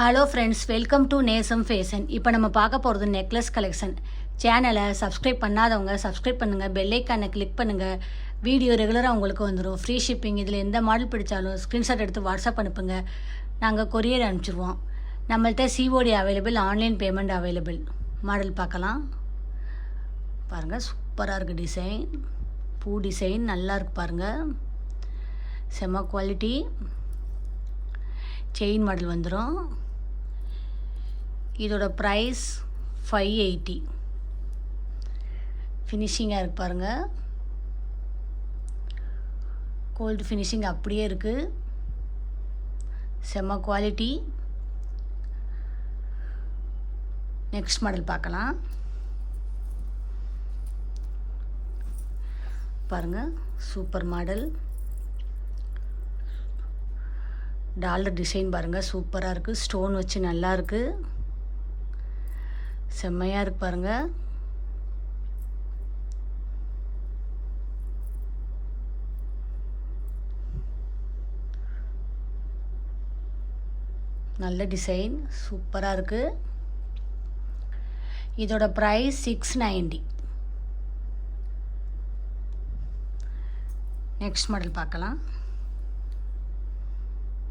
Hello friends welcome to Nesam fashion இப்போ நம்ம பார்க்க போகிறது நெக்லஸ் கலெக்ஷன் சேனலை சப்ஸ்கிரைப் பண்ணாதவங்க சப்ஸ்கிரைப் பண்ணுங்கள் பெல்லைக்கானை கிளிக் பண்ணுங்கள் வீடியோ ரெகுலராக உங்களுக்கு வந்துடும் ஃப்ரீ ஷிப்பிங் இதில் எந்த மாடல் பிடிச்சாலும் ஸ்க்ரீன்ஷாட் எடுத்து வாட்ஸ்அப் அனுப்புங்க. நாங்கள் கொரியர் அனுப்பிச்சிருவோம். நம்மள்ட்ட COD available online payment available model பார்க்கலாம். பாருங்கள் சூப்பராக இருக்குது டிசைன் பூ டிசைன் நல்லா இருக்கு பாருங்கள் செம்ம குவாலிட்டி செயின் மாடல் வந்துடும் இதோட ப்ரைஸ் ஃபைவ் எயிட்டி ஃபினிஷிங்காக இருக்கு பாருங்கள் கோல்டு ஃபினிஷிங் அப்படியே இருக்குது செம்ம குவாலிட்டி நெக்ஸ்ட் மாடல் பார்க்கலாம். பாருங்கள் சூப்பர் மாடல் டாலர் டிசைன் பாருங்கள் சூப்பராக இருக்குது ஸ்டோன் வச்சு நல்லா இருக்குது செம்மையாக இருக்கு பாருங்கள் நல்ல டிசைன் சூப்பராக இருக்குது இதோட price six ninety next model பார்க்கலாம்.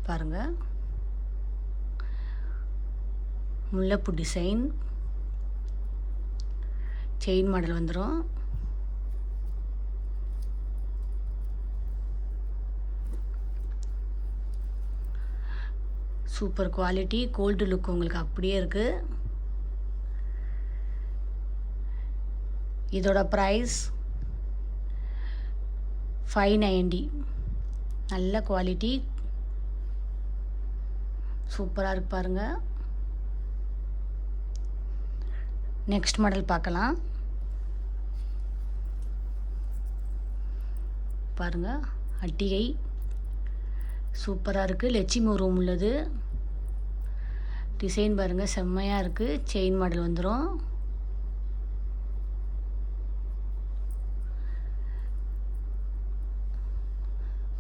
பாருங்கள் முல்லைப்பூ டிசைன் செயின் மாடல் வந்துடும் சூப்பர் குவாலிட்டி கோல்டு லுக் உங்களுக்கு அப்படியே இருக்குது இதோட ப்ரைஸ் ஃபைவ் நைன்டி நல்ல குவாலிட்டி சூப்பராக இருக்கு பாருங்கள் நெக்ஸ்ட் மாடல் பார்க்கலாம். பாருங்கள் அட்டிகை. சூப்பராக இருக்குது லட்சுமி ரூம் உள்ளது. டிசைன் பாருங்கள் செம்மையாக இருக்குது செயின் மாடல் வந்துடும்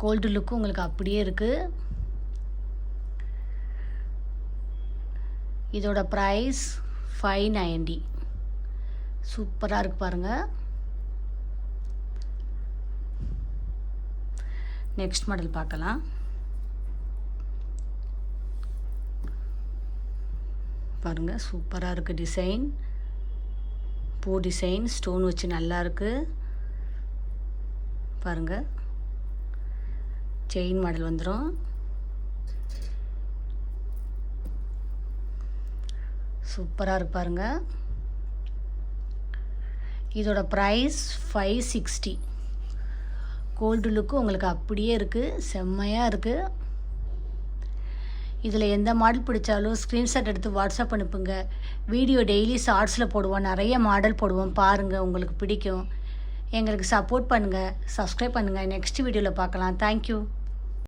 கோல்டு லுக்கும் உங்களுக்கு அப்படியே இருக்குது இதோட ப்ரைஸ் ஃபைவ் நைன்டி சூப்பராக இருக்குது பாருங்கள் நெக்ஸ்ட் மாடல் பார்க்கலாம். பாருங்கள் சூப்பராக இருக்குது டிசைன் பூ டிசைன் ஸ்டோன் வச்சு நல்லா இருக்குது பாருங்கள் செயின் மாடல் வந்துடும் சூப்பராக இருக்கு பாருங்க. இதோட price five sixty gold look உங்களுக்கு அப்படியே இருக்குது செம்மையாக இருக்குது இதில் எந்த மாடல் பிடிச்சாலும் ஸ்க்ரீன்ஷாட் எடுத்து வாட்ஸ்அப் அனுப்புங்க. வீடியோ டெய்லி ஷார்ட்ஸில் போடுவோம் நிறைய மாடல் போடுவோம் பாருங்கள் உங்களுக்கு பிடிக்கும். எங்களுக்கு சப்போர்ட் பண்ணுங்கள் சப்ஸ்கிரைப் பண்ணுங்கள் நெக்ஸ்ட் வீடியோவில் பார்க்கலாம். தேங்க்யூ